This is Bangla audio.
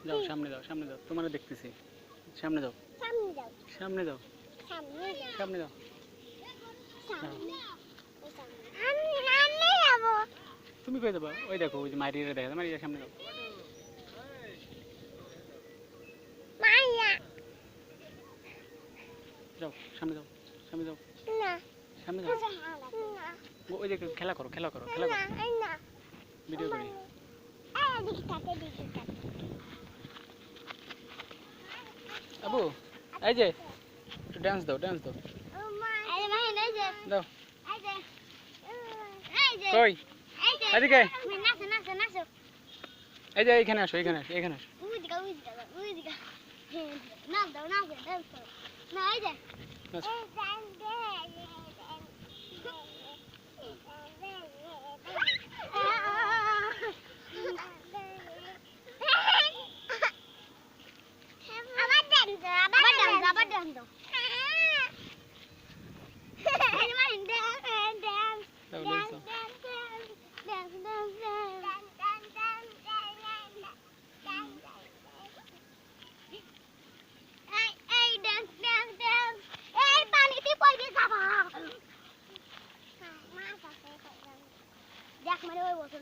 সামনে যাও সামনে যাও তোমার দেখতেছি সামনে যাও সামনে যাও সামনে যাও সামনে যাও সামনে যাও সামনে আমি তুমি কই যাবা ওই দেখো ওই যে মারিয়ে দেখা মারিয়া সামনে যাও যাও সামনে যাও সামনে যাও সামনে যাও ওই দেখো খেলা করো খেলা করো খেলা করো ভিডিও করি আবু এই যে একটু ড্যান্স দাও ড্যান্স দাও। দাও। কই? এদিকে এই যে এখানে আসো এখানে আসো এখানে আসো। দাও দাও না এই যে। ando. দেখ মানে ওই বছর